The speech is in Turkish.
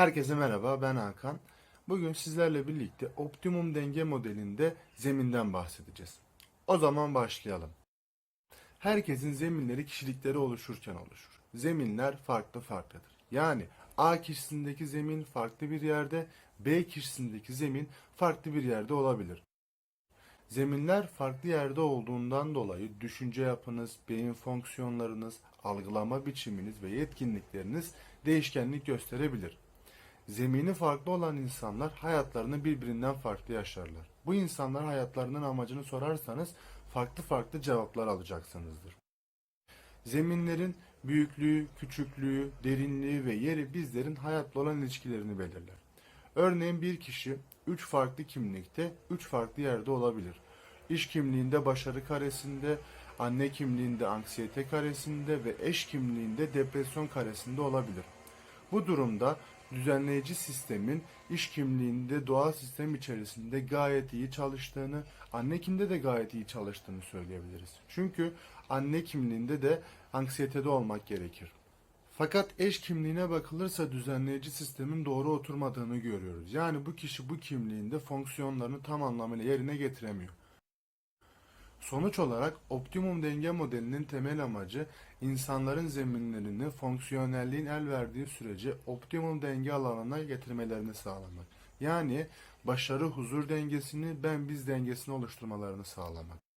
Herkese merhaba, ben Hakan. Bugün sizlerle birlikte optimum denge modelinde zeminden bahsedeceğiz. O zaman başlayalım. Herkesin zeminleri kişilikleri oluşurken oluşur. Zeminler farklı farklıdır. Yani A kişisindeki zemin farklı bir yerde, B kişisindeki zemin farklı bir yerde olabilir. Zeminler farklı yerde olduğundan dolayı düşünce yapınız, beyin fonksiyonlarınız, algılama biçiminiz ve yetkinlikleriniz değişkenlik gösterebilir. Zemini farklı olan insanlar hayatlarını birbirinden farklı yaşarlar. Bu insanlar hayatlarının amacını sorarsanız farklı farklı cevaplar alacaksınızdır. Zeminlerin büyüklüğü, küçüklüğü, derinliği ve yeri bizlerin hayatla olan ilişkilerini belirler. Örneğin bir kişi 3 farklı kimlikte 3 farklı yerde olabilir. İş kimliğinde başarı karesinde, anne kimliğinde anksiyete karesinde ve eş kimliğinde depresyon karesinde olabilir. Bu durumda düzenleyici sistemin iş kimliğinde doğal sistem içerisinde gayet iyi çalıştığını, anne kimde de gayet iyi çalıştığını söyleyebiliriz. Çünkü anne kimliğinde de anksiyetede olmak gerekir. Fakat eş kimliğine bakılırsa düzenleyici sistemin doğru oturmadığını görüyoruz. Yani bu kişi bu kimliğinde fonksiyonlarını tam anlamıyla yerine getiremiyor. Sonuç olarak optimum denge modelinin temel amacı insanların zeminlerini fonksiyonelliğin el verdiği sürece optimum denge alanına getirmelerini sağlamak. Yani başarı huzur dengesini ben biz dengesini oluşturmalarını sağlamak.